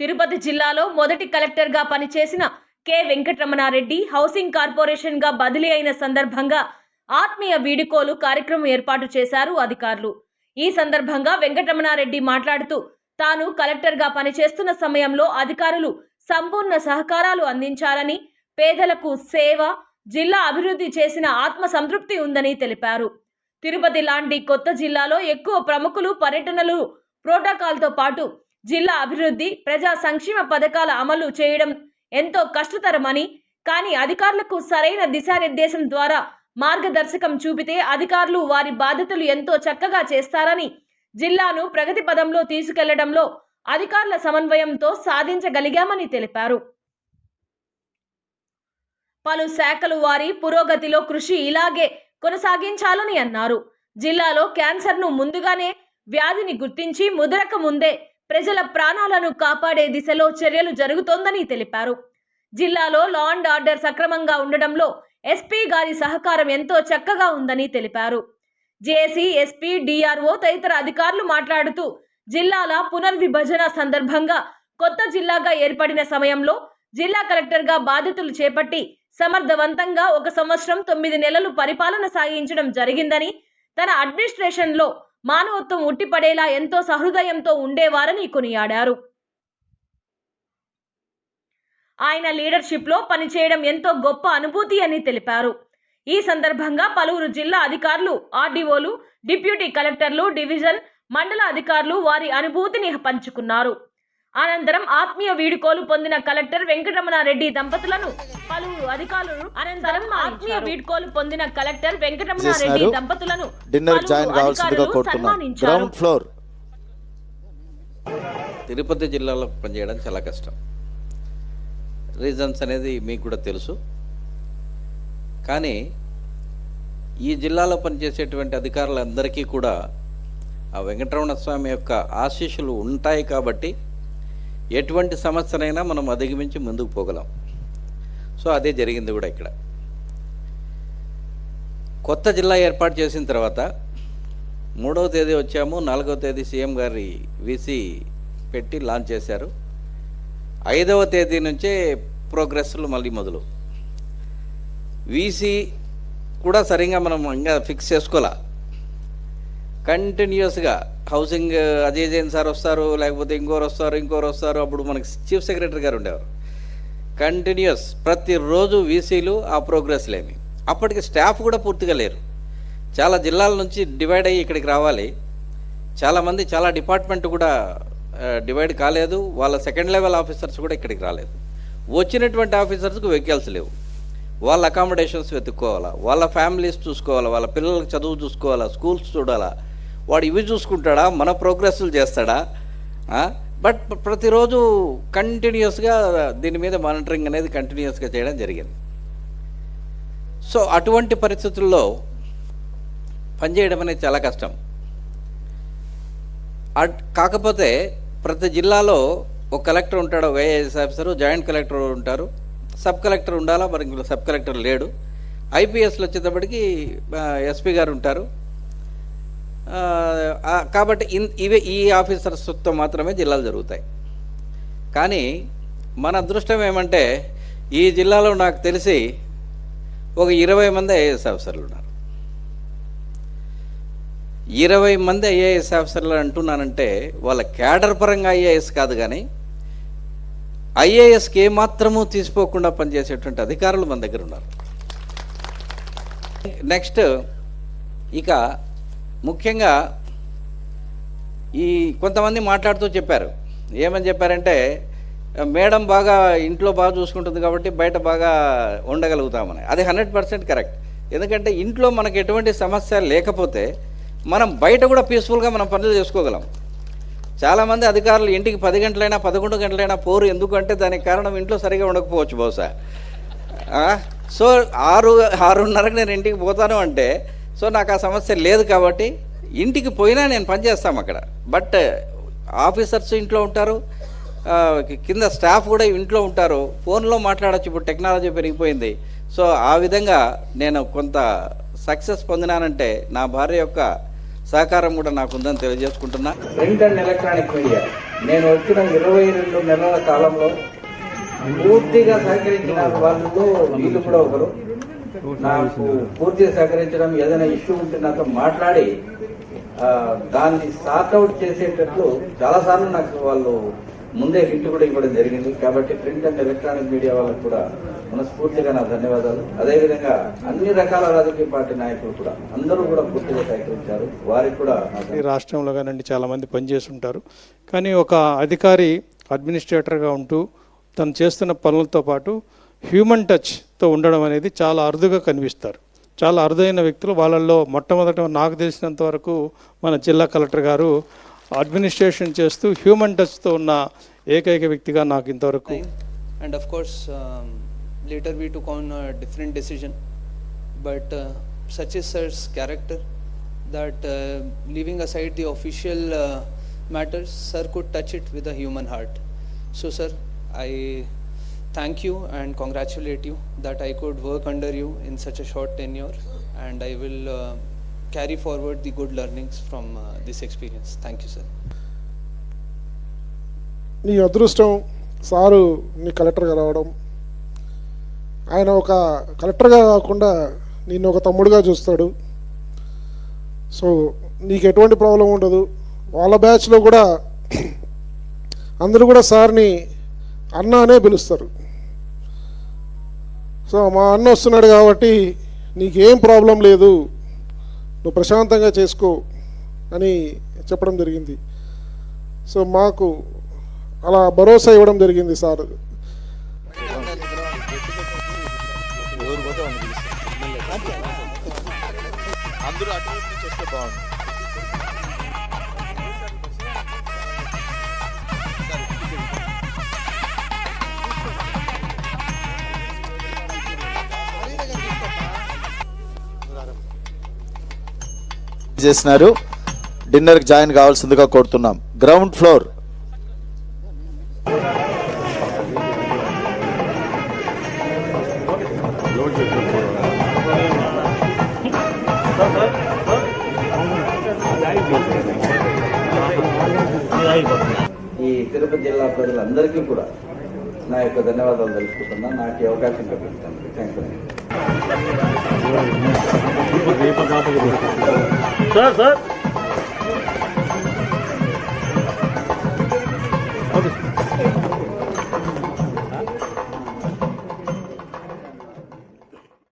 తిరుపతి జిల్లాలో మొదటి కలెక్టర్గా పనిచేసిన కె వెంకటరమణారెడ్డి హౌసింగ్ కార్పొరేషన్గా బదిలీ అయిన సందర్భంగా ఆత్మీయ వీడుకోలు కార్యక్రమం ఏర్పాటు చేశారు అధికారులు. ఈ సందర్భంగా వెంకటరమణారెడ్డి మాట్లాడుతూ తాను కలెక్టర్గా పనిచేస్తున్న సమయంలో అధికారులు సంపూర్ణ సహకారాలు అందించాలని పేదలకు సేవ జిల్లా అభివృద్ధి చేసిన ఆత్మ సంతృప్తి ఉందని తెలిపారు. తిరుపతి లాంటి కొత్త జిల్లాలో ఎక్కువ ప్రముఖులు పర్యటనలు ప్రోటోకాల్తో పాటు జిల్లా అభివృద్ధి ప్రజా సంక్షేమ పథకాల అమలు చేయడం ఎంతో కష్టతరమని కానీ అధికారులకు సరైన దిశానిర్దేశం ద్వారా మార్గదర్శకం చూపితే అధికారులు వారి బాధ్యతలు ఎంతో చక్కగా చేస్తారని జిల్లాను ప్రగతి పదంలో తీసుకెళ్ళడంలో అధికారుల సమన్వయంతో సాధించగలిగామని తెలిపారు. పలు శాఖలు వారి పురోగతిలో కృషి ఇలాగే కొనసాగించాలని అన్నారు. జిల్లాలో క్యాన్సర్ను ముందుగానే వ్యాధిని గుర్తించి ముదరక ముందే ప్రజల ప్రాణాలను కాపాడే దిశలో చర్యలు జరుగుతోందని తెలిపారు. జిల్లాలో లా అండ్ ఆర్డర్ సక్రమంగా ఉండడంలో ఎస్పీ గారి సహకారం ఎంతో చక్కగా ఉందని తెలిపారు. జేసీ ఎస్పీ డిఆర్ఓ తదితర అధికారులు మాట్లాడుతూ జిల్లాల పునర్విభజన సందర్భంగా కొత్త జిల్లాగా ఏర్పడిన సమయంలో జిల్లా కలెక్టర్గా బాధ్యతలు చేపట్టి సమర్థవంతంగా ఒక సంవత్సరం తొమ్మిది నెలలు పరిపాలన సాగించడం జరిగిందని తన అడ్మినిస్ట్రేషన్లో మానవత్వం ఉట్టిపడేలా ఎంతో సహృదయంతో ఉండేవారని కొనియాడారు. ఆయన లీడర్షిప్లో పనిచేయడం ఎంతో గొప్ప అనుభూతి అని తెలిపారు. ఈ సందర్భంగా పలువురు జిల్లా అధికారులు ఆర్డీఓలు డిప్యూటీ కలెక్టర్లు డివిజన్ మండల అధికారులు వారి అనుభూతిని పంచుకున్నారు. అనంతరం ఆత్మీయ వీడుకోలు పొందిన కలెక్టర్ వెంకటరమణారెడ్డి దంపతులను పలువురు అధికారులు అనంతరం ఆత్మీయ వీడుకోలు పొందిన కలెక్టర్ వెంకటరమణారెడ్డి. దంపతులను dinner join. Ground floor. Tirupati జిల్లాలో పనిచేయడం చాలా కష్టం. రీజన్స్ అనేది మీకు కూడా తెలుసు. కానీ ఈ జిల్లాలో పనిచేసేటువంటి అధికారులందరికీ కూడా ఆ వెంకటరమణ స్వామి యొక్క ఆశీస్సులు ఉంటాయి కాబట్టి ఎటువంటి సమస్యనైనా మనం అధిగమించి ముందుకు పోగలం. సో అదే జరిగింది కూడా ఇక్కడ. కొత్త జిల్లా ఏర్పాటు చేసిన తర్వాత మూడవ తేదీ వచ్చాము నాలుగవ తేదీ సీఎం గారి వీసీ పెట్టి లాంచ్ చేశారు. ఐదవ తేదీ నుంచే ప్రోగ్రెస్లు మళ్ళీ మొదలు. వీసీ కూడా సరిగా మనం ఇంకా ఫిక్స్ చేసుకోవాలా? కంటిన్యూస్గా హౌసింగ్ అజయ్ జైన్ సార్ వస్తారు లేకపోతే ఇంకోరు వస్తారు ఇంకోరు వస్తారు అప్పుడు మనకి చీఫ్ సెక్రటరీ గారు ఉండేవారు. కంటిన్యూస్ ప్రతిరోజు వీసీలు ఆ ప్రోగ్రెస్ లేమి. అప్పటికి స్టాఫ్ కూడా పూర్తిగా లేరు. చాలా జిల్లాల నుంచి డివైడ్ అయ్యి ఇక్కడికి రావాలి. చాలామంది చాలా డిపార్ట్మెంట్ కూడా డివైడ్ కాలేదు. వాళ్ళ సెకండ్ లెవెల్ ఆఫీసర్స్ కూడా ఇక్కడికి రాలేదు. వచ్చినటువంటి ఆఫీసర్స్కి వెహికల్స్ లేవు. వాళ్ళ అకామిడేషన్స్ వెతుక్కోవాలా? వాళ్ళ ఫ్యామిలీస్ చూసుకోవాలా? వాళ్ళ పిల్లలకు చదువు చూసుకోవాలా? స్కూల్స్ చూడాలా? వాడు ఇవి చూసుకుంటాడా? మన ప్రోగ్రెస్లు చేస్తాడా? బట్ ప్రతిరోజు కంటిన్యూస్గా దీని మీద మానిటరింగ్ అనేది కంటిన్యూస్గా చేయడం జరిగింది. సో అటువంటి పరిస్థితుల్లో పనిచేయడం అనేది చాలా కష్టం. అట్- కాకపోతే ప్రతి జిల్లాలో ఒక కలెక్టర్ ఉంటాడు ఒక ఐఏఎస్ ఆఫీసరు జాయింట్ కలెక్టర్ ఉంటారు. సబ్ కలెక్టర్ ఉండాలా? మరి సబ్ కలెక్టర్ లేడు. ఐపీఎస్లు వచ్చేటప్పటికి ఎస్పీ గారు ఉంటారు. కాబట్టి ఇన్- ఇవే ఈ ఆఫీసర్స్తో మాత్రమే జిల్లాలు జరుగుతాయి. కానీ మన అదృష్టం ఏమంటే ఈ జిల్లాలో నాకు తెలిసి ఒక ఇరవై మంది ఐఏఎస్ ఆఫీసర్లు ఉన్నారు. ఇరవై మంది ఐఏఎస్ ఆఫీసర్లు అంటున్నానంటే వాళ్ళ క్యాడర్ పరంగా ఐఏఎస్ కాదు కానీ ఐఏఎస్కి ఏమాత్రము తీసిపోకుండా పనిచేసేటువంటి అధికారులు మన దగ్గర ఉన్నారు. నెక్స్ట్ ఇక ముఖ్యంగా ఈ కొంతమంది మాట్లాడుతూ చెప్పారు. ఏమని చెప్పారంటే మేడం బాగా ఇంట్లో బాగా చూసుకుంటుంది కాబట్టి బయట బాగా ఉండగలుగుతామని. అది హండ్రెడ్ పర్సెంట్ కరెక్ట్. ఎందుకంటే ఇంట్లో మనకు ఎటువంటి సమస్య లేకపోతే మనం బయట కూడా పీస్ఫుల్గా మనం పనులు చేసుకోగలం. చాలామంది అధికారులు ఇంటికి పది గంటలైనా పదకొండు గంటలైనా పోరు. ఎందుకంటే దానికి కారణం ఇంట్లో సరిగా ఉండకపోవచ్చు బహుశా. సో ఆరు ఆరున్నరకు నేను ఇంటికి పోతాను అంటే సో నాకు ఆ సమస్య లేదు కాబట్టి ఇంటికి పోయినా నేను పనిచేస్తాం అక్కడ. బట్ uh, ఆఫీసర్స్ ఇంట్లో ఉంటారు uh, కింద స్టాఫ్ కూడా ఇంట్లో ఉంటారు. ఫోన్లో మాట్లాడచ్చు ఇప్పుడు టెక్నాలజీ పెరిగిపోయింది. సో ఆ విధంగా నేను కొంత సక్సెస్ పొందినానంటే నా భార్య యొక్క సహకారం కూడా నాకు ఉందని తెలియజేసుకుంటున్నా. Print and electronic media. నేను వచ్చిన ఇరవై రెండు నెలల కాలంలో పూర్తిగా సహకరించిన వాళ్ళు వీళ్ళు కూడా ఒకరు. నాకు పూర్తిగా సహకరించడం ఏదైనా ఇష్యూ ఉంటే నాతో మాట్లాడి దాన్ని సార్ట్అవుట్ చేసేటట్లు చాలాసార్లు నాకు వాళ్ళు ముందే హింట్ కూడా ఇవ్వడం జరిగింది. కాబట్టి ప్రింట్ అండ్ ఎలక్ట్రానిక్ మీడియా వాళ్ళకు కూడా మనస్ఫూర్తిగా నా ధన్యవాదాలు. అదేవిధంగా అన్ని రకాల రాజకీయ పార్టీ నాయకులు కూడా అందరూ కూడా పూర్తిగా సహకరించారు. వారికి కూడా ఈ రాష్ట్రంలో కానివ్వండి చాలామంది పనిచేస్తుంటారు. కానీ ఒక అధికారి అడ్మినిస్ట్రేటర్గా ఉంటూ తను చేస్తున్న పనులతో పాటు హ్యూమన్ టచ్తో ఉండడం అనేది చాలా అరుదుగా కనిపిస్తారు. చాలా అరుదైన వ్యక్తులు వాళ్ళల్లో మొట్టమొదట నాకు తెలిసినంత వరకు మన జిల్లా కలెక్టర్ గారు అడ్మినిస్ట్రేషన్ చేస్తూ హ్యూమన్ టచ్తో ఉన్న ఏకైక వ్యక్తిగా నాకు ఇంతవరకు and of course later we took on different decision but such is sir's character that living uh the official matters sir could touch it with a human heart so sir I thank you and congratulate you that I could work under you in such a short tenure, and I will uh, carry forward the good learnings from uh, this experience. Thank you, sir. నీ అదృష్టం sir నీ కలెక్టర్గా రావడం ఆయన ఒక కలెక్టర్గా కాకుండా నిన్ను ఒక తమ్ముడుగా చూస్తాడు సో నీకు ఎటువంటి ప్రాబ్లం ఉండదు వాళ్ళ బ్యాచ్లో కూడా అందరూ కూడా సార్ని అన్న అనే పిలుస్తారు సో మా అన్న వస్తున్నాడు కాబట్టి నీకేం ప్రాబ్లం లేదు. నువ్వు ప్రశాంతంగా చేసుకో అని చెప్పడం జరిగింది. సో మాకు అలా భరోసా ఇవ్వడం జరిగింది సార్. అందరూ నుంచి వస్తే బాగుంది చేసినారు డిన్నర్కి జాయిన్ కావాల్సిందిగా కోరుతున్నాం. Ground floor. ఈ తిరుపతి జిల్లా ప్రజలందరికీ కూడా నా యొక్క ధన్యవాదాలు తెలుసుకుంటున్నా నాకు అవకాశం కల్పిస్తాను థ్యాంక్ యూ సార్ సార్